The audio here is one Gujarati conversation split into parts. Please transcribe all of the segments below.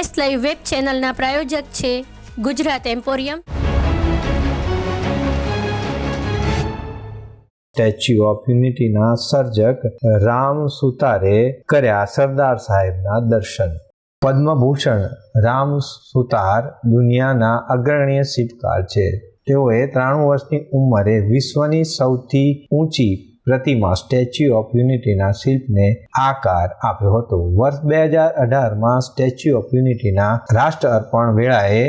એસ લાઈવ વેબ ચેનલના પ્રાયોજક છે ગુજરાત એમ્પોરિયમ. સ્ટેચ્યુ ઓફ યુનિટીના સર્જક રામ સુતારે કર્યા સરદાર સાહેબના દર્શન. પદ્મભૂષણ રામ સુતાર દુનિયાના અગ્રણીય શિલ્પકાર છે. તેઓએ ત્રાણું વર્ષની ઉંમરે વિશ્વની સૌથી ઊંચી પ્રતિમા સ્ટેચ્યુ ઓફ યુનિટીના શિલ્પને આકાર આપ્યો હતો. વર્ષ બે હજાર અઢારમાં સ્ટેચ્યુ ઓફ યુનિટીના રાષ્ટ્ર અર્પણ વેળાએ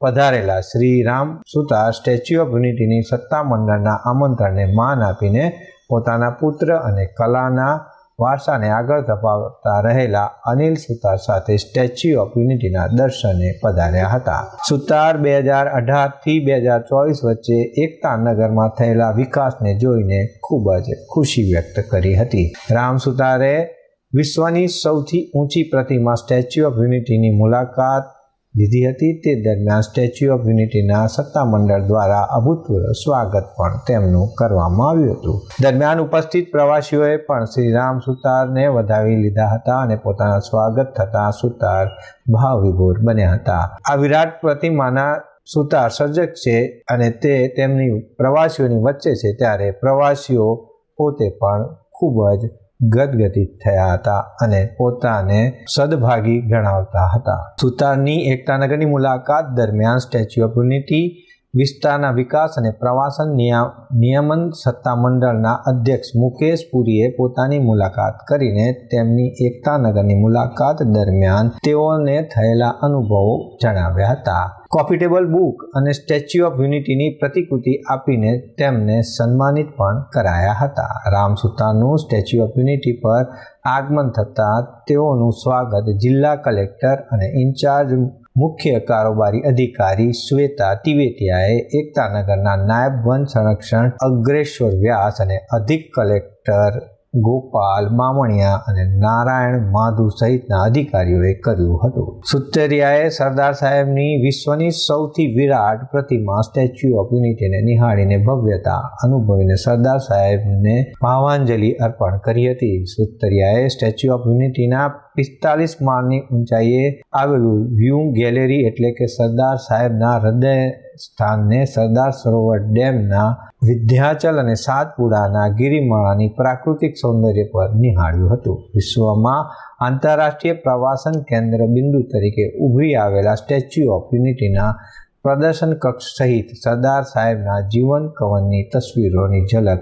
પધારેલા શ્રી રામ સુતા સ્ટેચ્યુ ઓફ યુનિટીની સત્તામંડળના આમંત્રણને માન આપીને પોતાના પુત્ર અને કલાના વારસાને આગળ ધપાવતા રહેલા અનિલ સુતાર સાથે સ્ટેચ્યુ ઓફ યુનિટીના દર્શને પધાર્યા હતા. સુતાર બે હજાર અઢારથી બે હજાર ચોવીસ વચ્ચે એકતા નગરમાં થયેલા વિકાસને જોઈને ખૂબ જ ખુશી વ્યક્ત કરી હતી. રામ સુતારે વિશ્વની સૌથી ઊંચી પ્રતિમા સ્ટેચ્યુ ઓફ યુનિટીની મુલાકાત લીધી હતી તે દરમિયાન સ્ટેચ્યુ ઓફ યુનિટીના સત્તામંડળ દ્વારા અભૂતપૂર્વ સ્વાગત પણ તેમનું કરવામાં આવ્યું હતું. દરમિયાન ઉપસ્થિત પ્રવાસીઓએ પણ શ્રી રામ સુતારને વધાવી લીધા હતા અને પોતાના સ્વાગત થતાં સુતાર ભાવવિભોર બન્યા હતા. આ વિરાટ પ્રતિમાના સુતાર સર્જક છે અને તે તેમની પ્રવાસીઓની વચ્ચે છે. ત્યારે પ્રવાસીઓ પોતે પણ ખૂબ જ ગદગદિત થયા હતા અને પોતાને સદભાગી ગણાવતા હતા. સુતારની એકતાનગરની મુલાકાત દરમિયાન સ્ટેચ્યુ ઓફ યુનિટી વિસ્તારના વિકાસ અને પ્રવાસન નિયા, નિયમન સત્તામંડળના અધ્યક્ષ મુકેશ પુરીએ પોતાની મુલાકાત કરીને તેમની એકતાનગરની મુલાકાત દરમિયાન તેઓને થયેલા અનુભવો જણાવ્યા હતા. કોફી ટેબલ બુક અને સ્ટેચ્યુ ઓફ યુનિટીની પ્રતિકૃતિ આપીને તેમને સન્માનિત પણ કરાયા હતા. રામસુતાનું સ્ટેચ્યુ ઓફ યુનિટી પર આગમન થતાં તેઓનું સ્વાગત જિલ્લા કલેક્ટર અને ઇન્ચાર્જ મુખ્ય કારોબારી અધિકારી શ્વેતા તિવેતિયાએ એકતાનગરના નાયબ વન સંરક્ષણ અગ્રેશ્વર વ્યાસ અને અધિક કલેક્ટર ગોપાલ મામણિયા અને નારાયણ માધુ સહિતના અધિકારીઓએ કર્યું હતું. સુતરિયાએ સરદાર સાહેબની વિશ્વની સૌથી વિરાટ પ્રતિમા સ્ટેચ્યુ ઓફ યુનિટીને નિહાળીને ભવ્યતા અનુભવીને સરદાર સાહેબને ભાવાંજલિ અર્પણ કરી હતી. સુતરિયાએ સ્ટેચ્યુ ઓફ યુનિટીના પિસ્તાલીસ માળની ઊંચાઈએ આવેલું વ્યૂ ગેલેરી એટલે કે સરદાર સાહેબના હૃદય સ્થાનને સરદાર સરોવર ડેમના વિધ્યાચલ અને સાતપુડાના ગિરિમાળાની પ્રાકૃતિક સૌંદર્ય પર નિહાળ્યું હતું. વિશ્વમાં આંતરરાષ્ટ્રીય પ્રવાસન કેન્દ્ર બિંદુ તરીકે ઉભરી આવેલા સ્ટેચ્યુ ઓફ યુનિટીના પ્રદર્શન કક્ષ સહિત સરદાર સાહેબના જીવન કવનની તસવીરોની ઝલક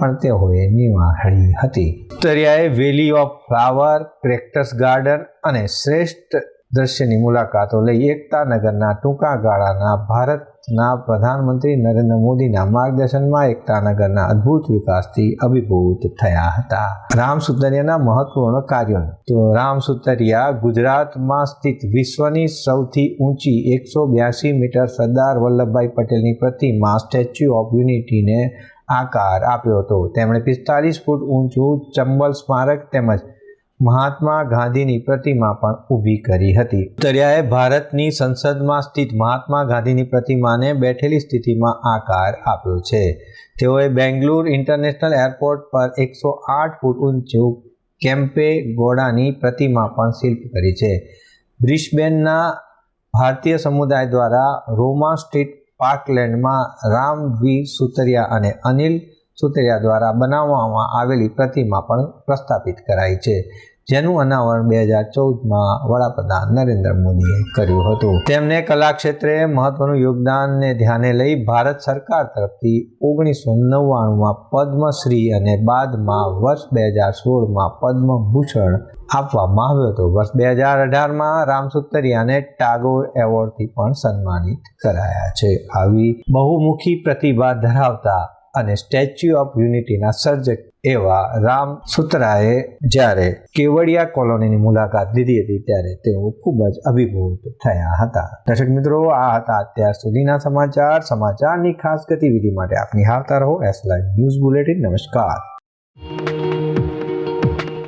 પણ તેઓએ નિવાળી હતી. ઉત્તરિયાએ valley of flower, cactus garden અને શ્રેષ્ઠ દ્રશ્યની મુલાકાતો લઈ એકતા નગરના ટૂંકા ગાળાના ભારતના પ્રધાનમંત્રી નરેન્દ્ર મોદીના માર્ગદર્શનમાં એકતા નગરના અદ્ભુત વિકાસથી અભિભૂત થયા હતા. રામ સુતરિયાના મહત્વપૂર્ણ કાર્યો તો રામ સુતરિયા ગુજરાતમાં સ્થિત વિશ્વની સૌથી ઊંચી એકસો બ્યાસી મીટર સરદાર વલ્લભભાઈ પટેલની પ્રતિમા સ્ટેચ્યુ ઓફ યુનિટીને આકાર આપ્યો હતો. તેમણે પિસ્તાલીસ ફૂટ ઊંચું ચંબલ સ્મારક તેમજ મહાત્મા ગાંધીની પ્રતિમા પણ ઊભી કરી હતી. દરિયાએ ભારતની સંસદમાં સ્થિત મહાત્મા ગાંધીની પ્રતિમાને બેઠેલી સ્થિતિમાં આકાર આપ્યો છે. તેઓએ બેંગ્લુર ઇન્ટરનેશનલ એરપોર્ટ પર એકસો આઠ ફૂટ ઊંચું કેમ્પે ગોડાની પ્રતિમા પણ શિલ્પ કરી છે. બ્રિસ્બેનના ભારતીય સમુદાય દ્વારા રોમા સ્ટ્રીટ પાર્કલેન્ડમાં રામ વી સુતરિયા અને અનિલ સુતરિયા દ્વારા બનાવવામાં આવેલી પ્રતિમા પણ પ્રસ્થાપિત કરાઈ છે. જેનું અનાવરણ બે હજાર ચૌદમાં વડાપ્રધાન નરેન્દ્ર મોદીએ કર્યું હતું. તેમને કલા ક્ષેત્રે મહત્વનું યોગદાનને ધ્યાને લઈ ભારત સરકાર તરફથી ઓગણીસો નવ્વાણુંમાં પદ્મશ્રી અને બાદમાં વર્ષ બે હજાર સોળમાં પદ્મભૂષણ આપવામાં આવ્યો હતો. વર્ષ બે હજાર અઢારમાં રામસુતરિયાને ટાગોર એવોર્ડથી પણ સન્માનિત કરાયા છે. આવી બહુમુખી પ્રતિભા ધરાવતા અને સ્ટેચ્યુ ઓફ યુનિટીના સર્જક એવા રામ સુતરાએ જ્યારે કેવડિયા કોલોનીની મુલાકાત લીધી હતી ત્યારે તેઓ ખૂબ જ અભિભૂત થયા હતા. દર્શક મિત્રો, આ હતા અત્યાર સુધીના સમાચાર. સમાચારની ખાસ ગતિવિધિ માટે આપની હાવતા રહો. એસ લાઈવ ન્યૂઝ બુલેટિન નમસ્કાર.